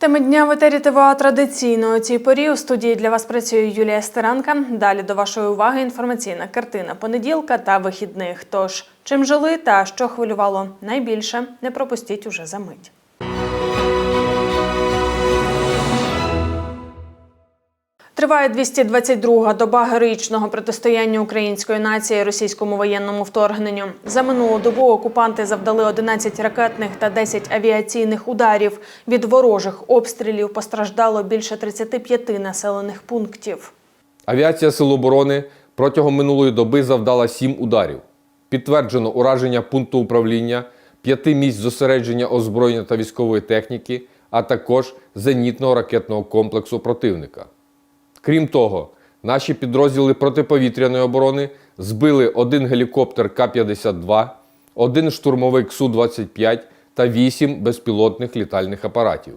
Теми дня в етері ТВА традиційно у цій порі у студії для вас працює Юлія Стеранка. Далі до вашої уваги інформаційна картина понеділка та вихідних. Тож чим жили та що хвилювало найбільше, не пропустіть уже за мить. Триває 222-га доба героїчного протистояння української нації російському воєнному вторгненню. За минулу добу окупанти завдали 11 ракетних та 10 авіаційних ударів. Від ворожих обстрілів постраждало більше 35 населених пунктів. Авіація Сил оборони протягом минулої доби завдала сім ударів. Підтверджено ураження пункту управління, п'яти місць зосередження озброєння та військової техніки, а також зенітного ракетного комплексу противника. Крім того, наші підрозділи протиповітряної оборони збили один гелікоптер К-52, один штурмовик Су-25 та вісім безпілотних літальних апаратів.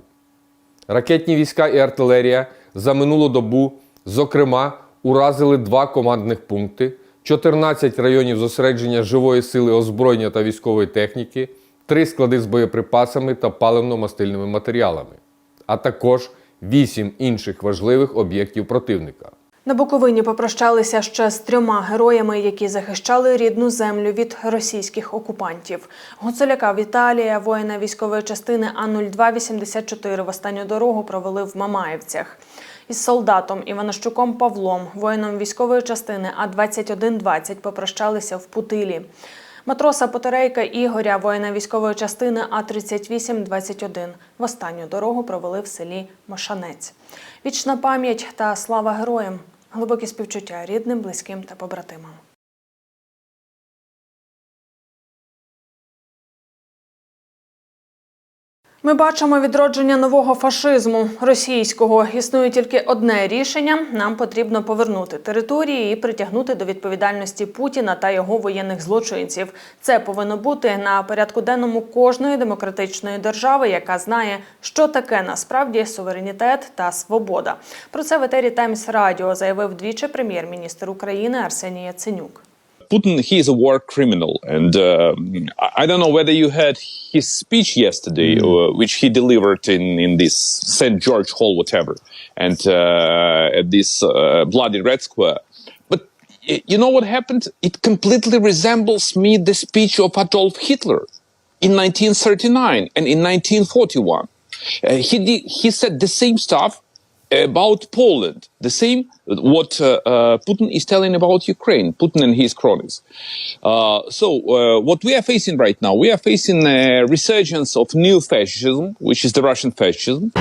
Ракетні війська і артилерія за минулу добу, зокрема, уразили два командних пункти, 14 районів зосередження живої сили озброєння та військової техніки, три склади з боєприпасами та паливно-мастильними матеріалами, а також 8 інших важливих об'єктів противника. На Буковині попрощалися ще з трьома героями, які захищали рідну землю від російських окупантів. Гуцуляка Віталія, воїна військової частини А-0284 в останню дорогу провели в Мамаївцях. Із солдатом Іванощуком Павлом, воїном військової частини А-2120 попрощалися в Путилі. Матроса Потерейка Ігоря, воїна військової частини А-3821, в останню дорогу провели в селі Мошанець. Вічна пам'ять та слава героям, глибокі співчуття рідним, близьким та побратимам. Ми бачимо відродження нового фашизму російського. Існує тільки одне рішення: нам потрібно повернути території і притягнути до відповідальності Путіна та його воєнних злочинців. Це повинно бути на порядку денному кожної демократичної держави, яка знає, що таке насправді суверенітет та свобода. Про це в етері Таймс Радіо заявив двічі прем'єр-міністр України Арсеній Яценюк. Putin, he is a war criminal. And uh, I don't know whether you heard his speech yesterday, uh, which he delivered in, in this St. George Hall, whatever, and uh, at this uh, bloody Red Square. But you know what happened? It completely resembles me the speech of Adolf Hitler in 1939 and in 1941. Uh, he did, he said the same stuff about Poland, the same what uh, uh, Putin is telling about Ukraine, Putin and his cronies. Uh, so uh, what we are facing right now, we are facing a resurgence of new fascism, which is the Russian fascism.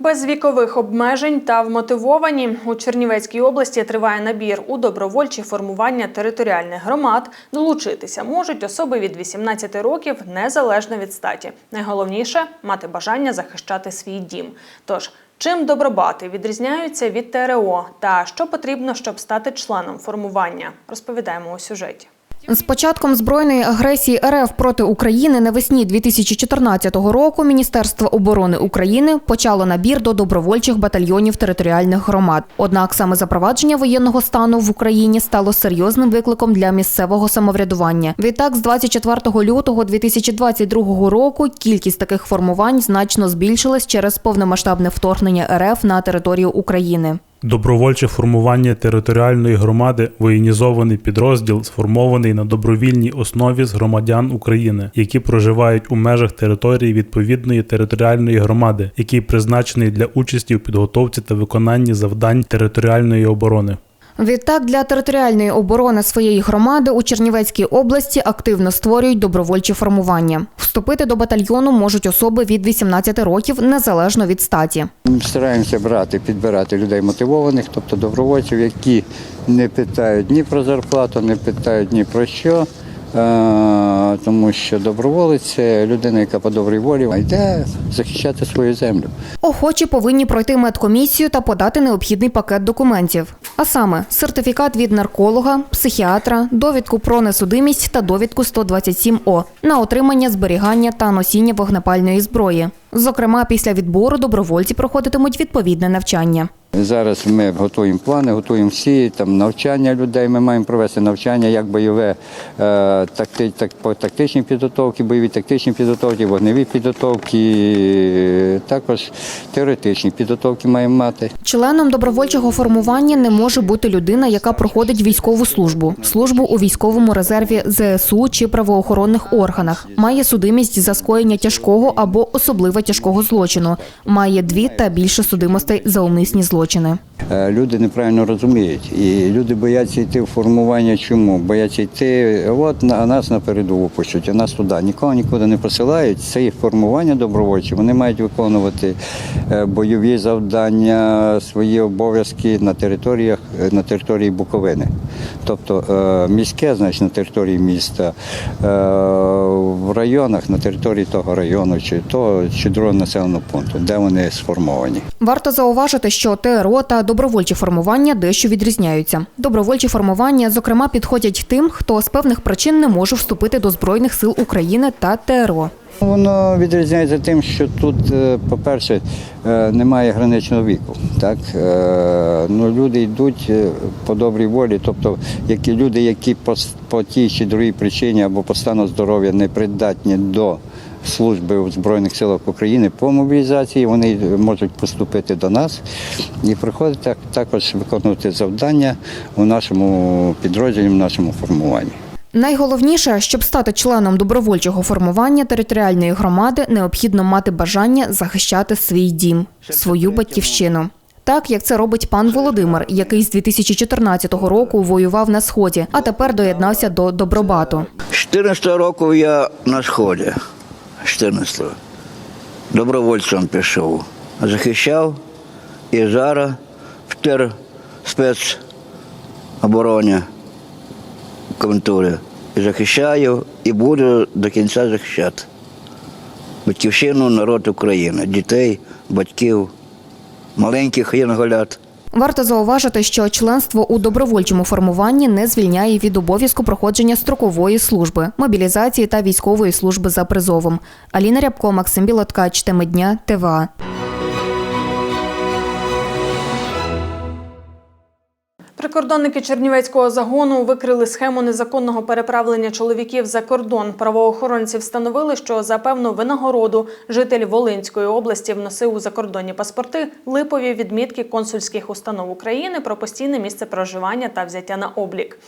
Без вікових обмежень та вмотивовані у Чернівецькій області триває набір у добровольчі формування територіальних громад. Долучитися можуть особи від 18 років незалежно від статі. Найголовніше мати бажання захищати свій дім. Тож чим добробати відрізняються від ТРО та що потрібно, щоб стати членом формування, розповідаємо у сюжеті. З початком збройної агресії РФ проти України навесні 2014 року Міністерство оборони України почало набір до добровольчих батальйонів територіальних громад. Однак саме запровадження воєнного стану в Україні стало серйозним викликом для місцевого самоврядування. Відтак, з 24 лютого 2022 року кількість таких формувань значно збільшилась через повномасштабне вторгнення РФ на територію України. Добровольче формування територіальної громади воєнізований підрозділ, сформований на добровільній основі з громадян України, які проживають у межах території відповідної територіальної громади, який призначений для участі у підготовці та виконанні завдань територіальної оборони. Відтак для територіальної оборони своєї громади у Чернівецькій області активно створюють добровольчі формування. Вступити до батальйону можуть особи від 18 років незалежно від статі. Ми Стараємося брати, підбирати людей мотивованих, тобто добровольців, які не питають ні про зарплату, не питають ні про що. Е, Тому що доброволець це людина, яка по добрій волі йде захищати свою землю. Охочі повинні пройти медкомісію та подати необхідний пакет документів. А саме сертифікат від нарколога, психіатра, довідку про несудимість та довідку 127О на отримання, зберігання та носіння вогнепальної зброї. Зокрема, після відбору добровольці проходитимуть відповідне навчання. Зараз ми готуємо плани, готуємо всі там навчання людей. Ми маємо провести навчання як бойове, е, такти, так, по тактичній підготовці, бойові тактичні підготовки, вогневі підготовки, також теоретичні підготовки маємо мати. Членом добровольчого формування не може бути людина, яка проходить військову службу, службу у військовому резерві ЗСУ чи правоохоронних органах, має судимість за скоєння тяжкого або особливо тяжкого злочину, має дві та більше судимостей за умисні злочини. Е, Люди неправильно розуміють, і люди бояться йти в формування. Чому? Бояться йти, от на нас на передову пошлють, а нас туди. Нікого нікуди не посилають. Це їх формування добровольчі. Вони мають виконувати е, бойові завдання, свої обов'язки на територіях е, на території Буковини. Тобто міське, значить, на території міста, в районах, на території того району чи того чи другого населеного пункту, де вони сформовані. Варто зауважити, що ТРО та добровольчі формування дещо відрізняються. Добровольчі формування, зокрема, підходять тим, хто з певних причин не може вступити до Збройних сил України та ТРО. Воно відрізняється тим, що тут, е, по-перше, е, немає граничного віку. Так? Е, Ну, люди йдуть по добрій волі, тобто які люди, які по, по тій чи другій причині або по стану здоров'я не придатні до служби в Збройних силах України по мобілізації, вони можуть поступити до нас і приходити так- також виконувати завдання у нашому підрозділі, в нашому формуванні. Найголовніше, щоб стати членом добровольчого формування територіальної громади, необхідно мати бажання захищати свій дім, свою батьківщину. Так як це робить пан Володимир, який з 2014 року воював на сході, а тепер доєднався до Добробату. 14 року я на сході. 14 Добровольцем пішов. Захищав і зараз в тер спецобороні коментурі. І захищаю і буду до кінця захищати. Батьківщину, народ України, дітей, батьків, маленьких янголят. Варто зауважити, що членство у добровольчому формуванні не звільняє від обов'язку проходження строкової служби, мобілізації та військової служби за призовом. Аліна Рябко, Максим Білоткач, теми дня, ТВА. Прикордонники Чернівецького загону викрили схему незаконного переправлення чоловіків за кордон. Правоохоронці встановили, що за певну винагороду житель Волинської області вносив у закордонні паспорти липові відмітки консульських установ України про постійне місце проживання та взяття на облік.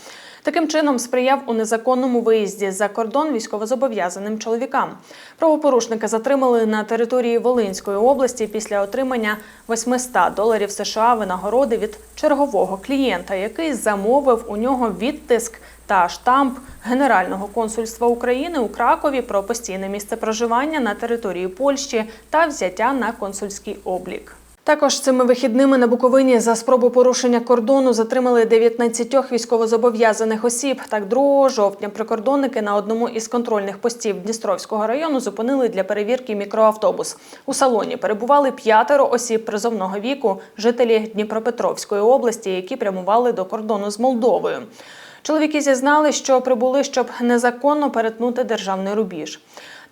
Таким чином сприяв у незаконному виїзді за кордон військовозобов'язаним чоловікам. Правопорушника затримали на території Волинської області після отримання 800 доларів США винагороди від чергового клієнта, який замовив у нього відтиск та штамп Генерального консульства України у Кракові про постійне місце проживання на території Польщі та взяття на консульський облік. Також цими вихідними на Буковині за спробу порушення кордону затримали 19 військовозобов'язаних осіб. Так, 2 жовтня прикордонники на одному із контрольних постів Дністровського району зупинили для перевірки мікроавтобус. У салоні перебували п'ятеро осіб призовного віку, жителі Дніпропетровської області, які прямували до кордону з Молдовою. Чоловіки зізнали, що прибули, щоб незаконно перетнути державний рубіж.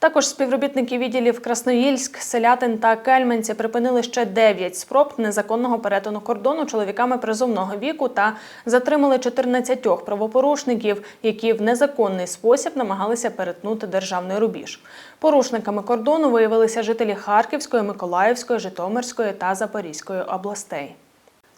Також співробітники відділів Красноїльськ, Селятин та Кельменці припинили ще 9 спроб незаконного перетину кордону чоловіками призовного віку та затримали 14 правопорушників, які в незаконний спосіб намагалися перетнути державний рубіж. Порушниками кордону виявилися жителі Харківської, Миколаївської, Житомирської та Запорізької областей.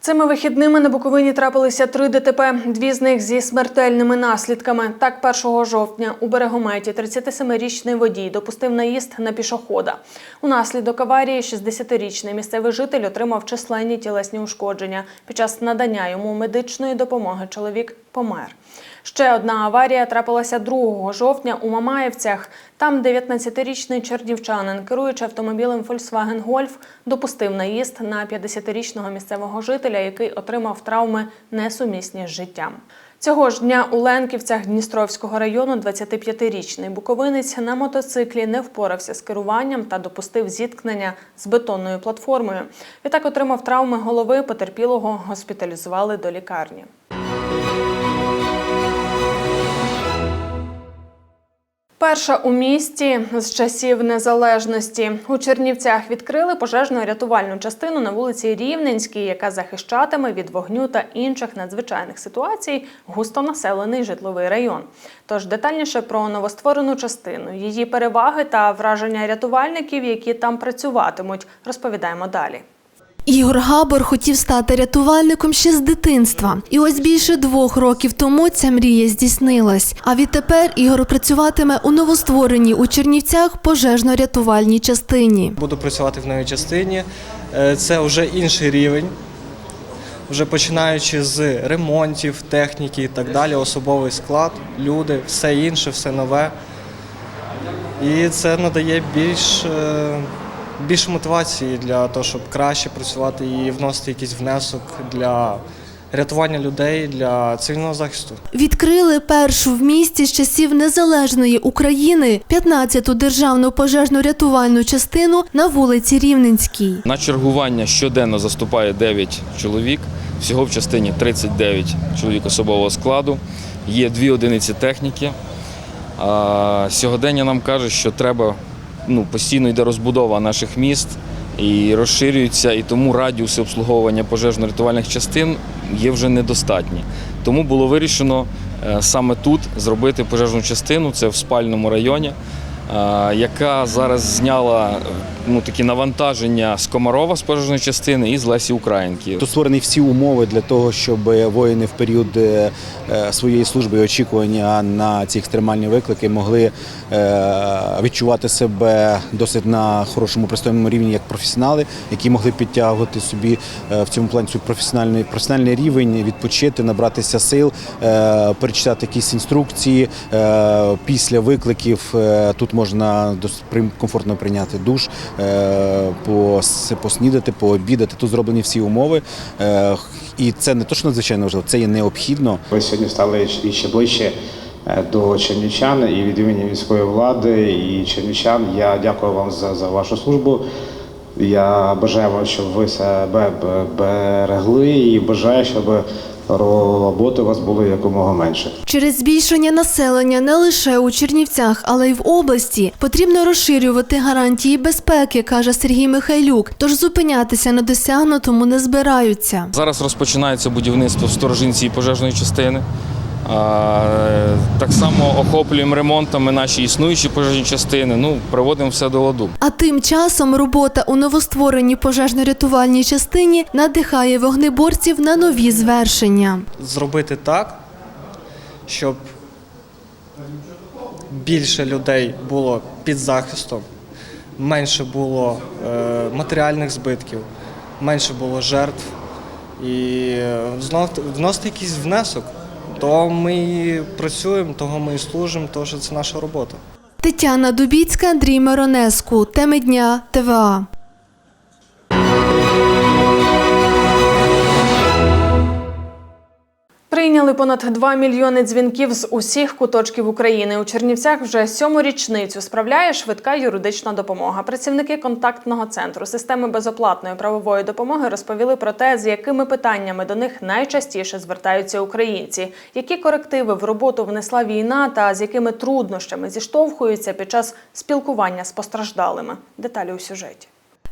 Цими вихідними на Буковині трапилися три ДТП, дві з них зі смертельними наслідками. Так, 1 жовтня у Берегометі 37-річний водій допустив наїзд на пішохода. Унаслідок аварії 60-річний місцевий житель отримав численні тілесні ушкодження. Під час надання йому медичної допомоги чоловік помер. Ще одна аварія трапилася 2 жовтня у Мамаєвцях. Там 19-річний чернівчанин, керуючи автомобілем Volkswagen Golf, допустив наїзд на 50-річного місцевого жителя, який отримав травми несумісні з життям. Цього ж дня у Ленківцях Дністровського району 25-річний буковинець на мотоциклі не впорався з керуванням та допустив зіткнення з бетонною платформою. Відтак отримав травми голови, потерпілого госпіталізували до лікарні. Перша у місті з часів незалежності у Чернівцях відкрили пожежно-рятувальну частину на вулиці Рівненській, яка захищатиме від вогню та інших надзвичайних ситуацій густонаселений житловий район. Тож детальніше про новостворену частину, її переваги та враження рятувальників, які там працюватимуть, розповідаємо далі. Ігор Габор хотів стати рятувальником ще з дитинства. І ось більше двох років тому ця мрія здійснилась. А відтепер Ігор працюватиме у новоствореній у Чернівцях пожежно-рятувальній частині. Буду працювати в новій частині. Е, Це вже інший рівень. Вже починаючи з ремонтів, техніки і так далі, особовий склад, люди, все інше, все нове. І це надає більш, е, більше мотивації для того, щоб краще працювати і вносити якийсь внесок для рятування людей, для цивільного захисту. Відкрили першу в місті з часів незалежної України 15-ту державну пожежно-рятувальну частину на вулиці Рівненській. На чергування щоденно заступає 9 чоловік. Всього в частині 39 чоловік особового складу. Є дві одиниці техніки. Сьогодення нам каже, що треба ну, постійно йде розбудова наших міст і розширюються, і тому радіуси обслуговування пожежно-рятувальних частин є вже недостатні. Тому було вирішено е, саме тут зробити пожежну частину, це в спальному районі, яка зараз зняла ну, такі навантаження з Комарова з пожежної частини і з Лесі Українки. Тут створені всі умови для того, щоб воїни в період е, е, своєї служби і очікування на ці екстремальні виклики могли е, відчувати себе досить на хорошому пристойному рівні як професіонали, які могли підтягувати собі е, в цьому плані професіональний професіональний рівень, відпочити, набратися сил, е, перечитати якісь інструкції. Е, Після викликів е, тут можна комфортно прийняти душ, е, поснідати, пообідати. Тут зроблені всі умови. Е, І це не то, що надзвичайно важливо, це є необхідно. Ви сьогодні стали іще ближче е, до чернівчан і від імені міської влади і чернівчан. Я дякую вам за, за вашу службу. Я бажаю вам, щоб ви себе берегли і бажаю, щоб роботи у вас було якомога менше. Через збільшення населення не лише у Чернівцях, але й в області потрібно розширювати гарантії безпеки, каже Сергій Михайлюк. Тож зупинятися на досягнутому не збираються. Зараз розпочинається будівництво в сторожинці пожежної частини. Так само охоплюємо ремонтами наші існуючі пожежні частини. Ну, приводимо все до ладу. А тим часом робота у новоствореній пожежно-рятувальній частині надихає вогнеборців на нові звершення. Зробити так, щоб більше людей було під захистом, менше було е, матеріальних збитків, менше було жертв і е, знов вносити якийсь внесок. То ми і працюємо, того ми і служимо, тому що це наша робота. Тетяна Дубіцька, Андрій Миронеску. Теми дня ТВА. Прийняли понад 2 мільйони дзвінків з усіх куточків України. У Чернівцях вже сьому річницю справляє швидка юридична допомога. Працівники контактного центру системи безоплатної правової допомоги розповіли про те, з якими питаннями до них найчастіше звертаються українці, які корективи в роботу внесла війна та з якими труднощами зіштовхуються під час спілкування з постраждалими. Деталі у сюжеті.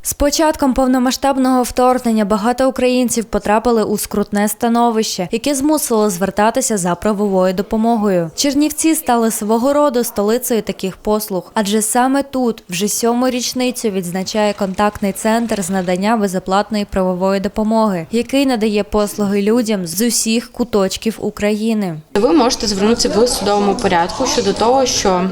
З початком повномасштабного вторгнення багато українців потрапили у скрутне становище, яке змусило звертатися за правовою допомогою. Чернівці стали свого роду столицею таких послуг, адже саме тут вже сьому річницю відзначає контактний центр з надання безоплатної правової допомоги, який надає послуги людям з усіх куточків України. Ви можете звернутися в судовому порядку щодо того, що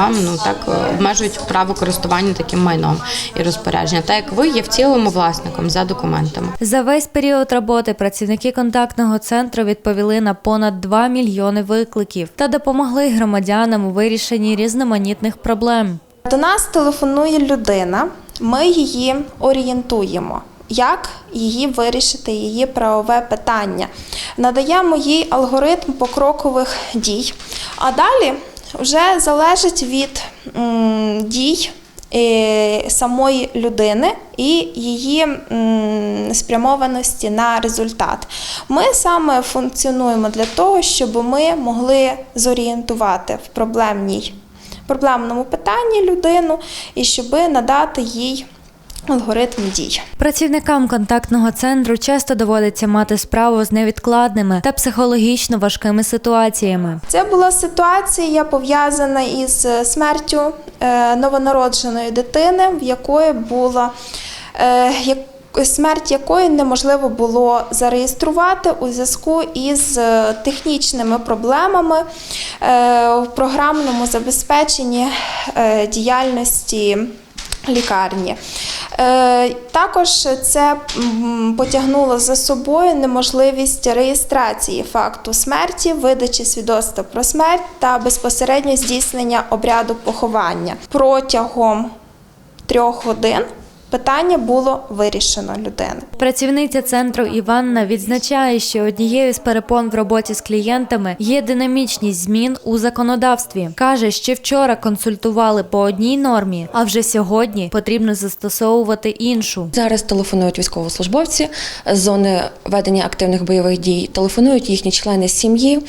вам ну так е, обмежують право користування таким майном і розпорядження, так як ви є втілим власником за документами. За весь період роботи працівники контактного центру відповіли на понад 2 мільйони викликів та допомогли громадянам у вирішенні різноманітних проблем. До нас телефонує людина, ми її орієнтуємо. Як її вирішити, її правове питання. Надаємо їй алгоритм покрокових дій. А далі вже залежить від дій е, самої людини і її спрямованості на результат. Ми саме функціонуємо для того, щоб ми могли зорієнтувати в проблемній проблемному питанні людину і щоб надати їй алгоритм дій. Працівникам контактного центру часто доводиться мати справу з невідкладними та психологічно важкими ситуаціями. Це була ситуація пов'язана із смертю е, новонародженої дитини, в якої була е, смерть якої неможливо було зареєструвати у зв'язку із е, технічними проблемами е, в програмному забезпеченні е, діяльності лікарні. Е, Також це потягнуло за собою неможливість реєстрації факту смерті, видачі свідоцтва про смерть та безпосередньо здійснення обряду поховання. Протягом трьох годин питання було вирішено людини. Працівниця центру Іванна відзначає, що однією з перепон в роботі з клієнтами є динамічність змін у законодавстві. каже, що вчора консультували по одній нормі, а вже сьогодні потрібно застосовувати іншу. Зараз телефонують військовослужбовці з зони ведення активних бойових дій. Телефонують їхні члени сім'ї,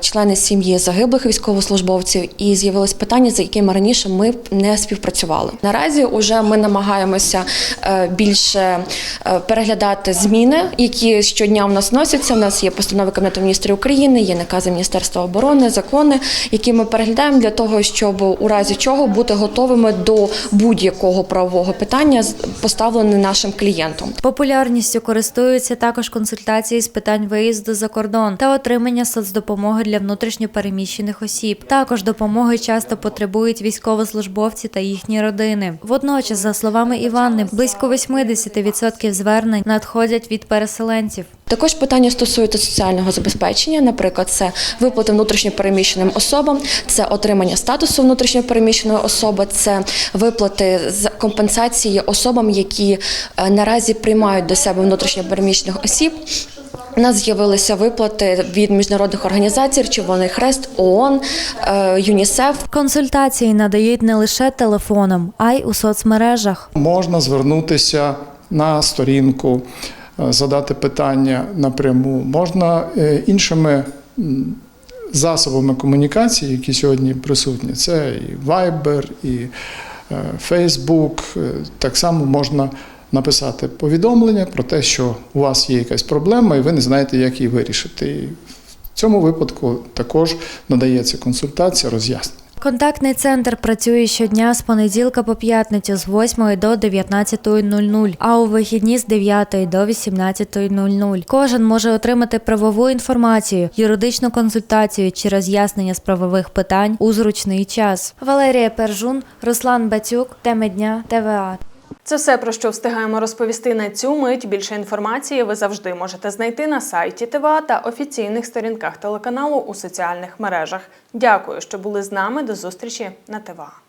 члени сім'ї загиблих військовослужбовців. І з'явилось питання, за якими раніше ми не співпрацювали. Наразі вже ми намагаємося е, більше е, переглядати зміни, які щодня в нас вносяться. У нас є постанови Кабінету міністрів України, є накази Міністерства оборони, закони, які ми переглядаємо для того, щоб у разі чого бути готовими до будь-якого правового питання, поставлене нашим клієнтом. Популярністю користуються також консультації з питань виїзду за кордон та отримання соцдопомоги для внутрішньопереміщених осіб. Також допомоги часто потребують військовослужбовці та їхні родини. Водночас, за словами Іванни, близько 80% звернень надходять від переселенців. Також питання стосується соціального забезпечення, наприклад, це виплати внутрішньопереміщеним особам, це отримання статусу внутрішньопереміщеної особи, це виплати з компенсації особам, які е, наразі приймають до себе внутрішньопереміщених осіб. У нас з'явилися виплати від міжнародних організацій, Червоний Хрест, ООН, е, ЮНІСЕФ. Консультації надають не лише телефоном, а й у соцмережах. Можна звернутися на сторінку, е, задати питання напряму. Можна е, іншими засобами комунікації, які сьогодні присутні. Це і Viber, і Facebook. Так само можна написати повідомлення про те, що у вас є якась проблема, і ви не знаєте, як її вирішити. І в цьому випадку також надається консультація, роз'яснення. Контактний центр працює щодня з понеділка по п'ятницю з 8 до 19.00, а у вихідні з 9 до 18.00. Кожен може отримати правову інформацію, юридичну консультацію чи роз'яснення з правових питань у зручний час. Валерія Пержун, Руслан Бацюк, теми дня ТВА. Це все про що встигаємо розповісти на цю мить. Більше інформації ви завжди можете знайти на сайті ТВА та офіційних сторінках телеканалу у соціальних мережах. Дякую, що були з нами. До зустрічі на ТВА.